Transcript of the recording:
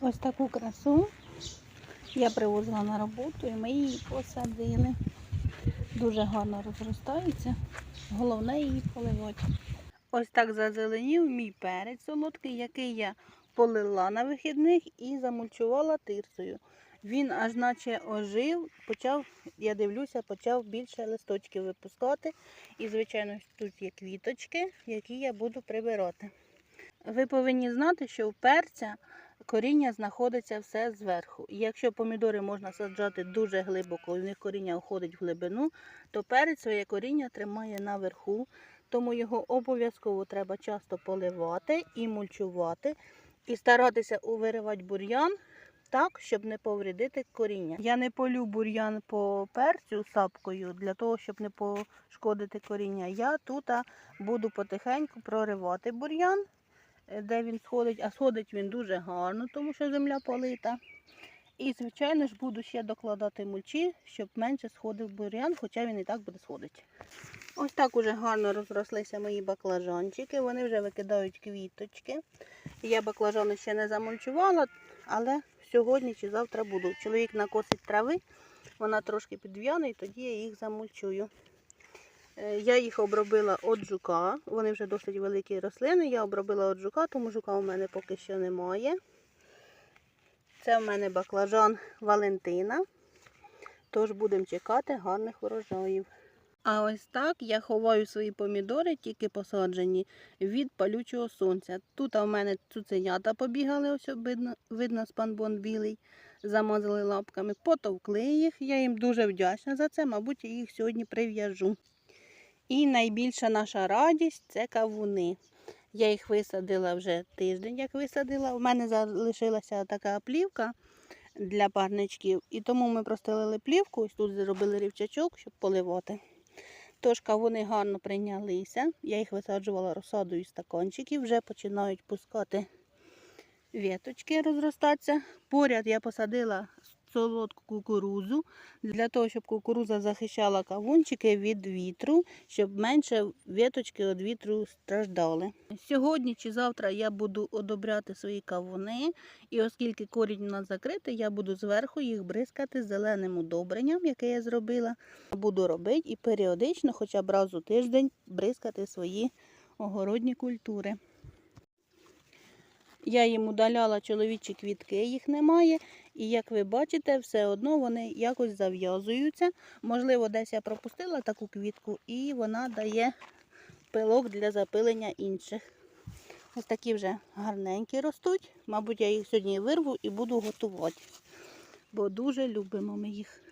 Ось таку красу я привозила на роботу і ми її посадили. Дуже гарно розростається. Головне її поливати. Ось так зазеленів мій перець солодкий, який я полила на вихідних і замульчувала тирсою. Він аж наче ожив, почав, я дивлюся, почав більше листочків випускати. І, звичайно, тут є квіточки, які я буду прибирати. Ви повинні знати, що в перця коріння знаходиться все зверху. І якщо помідори можна саджати дуже глибоко, і них коріння входить в глибину, то перець своє коріння тримає наверху, тому його обов'язково треба часто поливати і мульчувати, і старатися виривати бур'ян так, щоб не повредити коріння. Я не полю бур'ян по перцю сапкою для того, щоб не пошкодити коріння. Я тут буду потихеньку проривати бур'ян де він сходить, а сходить він дуже гарно, тому що земля полита. І, звичайно ж, буду ще докладати мульчі, щоб менше сходив бур'ян, хоча він і так буде сходити. Ось так уже гарно розрослися мої баклажанчики, вони вже викидають квіточки. Я баклажани ще не замульчувала, але сьогодні чи завтра буду. Чоловік накосить трави, вона трошки підв'яне і тоді я їх замульчую. Е, Я їх обробила від жука. Вони вже досить великі рослини. Я обробила від жука, тому жука у мене поки що немає. Це в мене баклажан Валентина. Тож будемо чекати гарних врожаїв. А ось так я ховаю свої помідори, тільки посаджені, від палючого сонця. Тут у мене цуценята побігали, ось видно, видно спанбон білий, замазали лапками, потовкли їх. Я їм дуже вдячна за це, мабуть, я їх сьогодні прив'яжу. І найбільша наша радість це кавуни. Я їх висадила вже тиждень, як висадила. У мене залишилася така плівка для парничків, і тому ми простелили плівку, ось тут зробили рівчачок, щоб поливати. Тож кавуни гарно прийнялися. Я їх висаджувала розсадою з стаканчиків, вже починають пускати віточки розростатися. Поряд я посадила солодку кукурузу для того, щоб кукуруза захищала кавунчики від вітру, щоб менше віточки від вітру страждали. Сьогодні чи завтра я буду одобряти свої кавуни, і оскільки корінь у нас закритий, я буду зверху їх бризкати зеленим удобренням, яке я зробила. Буду робити і періодично, хоча б раз у тиждень, бризкати свої огородні культури. Я їм удаляла чоловічі квітки, їх немає. І як ви бачите, все одно вони якось зав'язуються. Можливо, десь я пропустила таку квітку, і вона дає пилок для запилення інших. Ось такі вже гарненькі ростуть. Мабуть, я їх сьогодні вирву і буду готувати. Бо дуже любимо ми їх.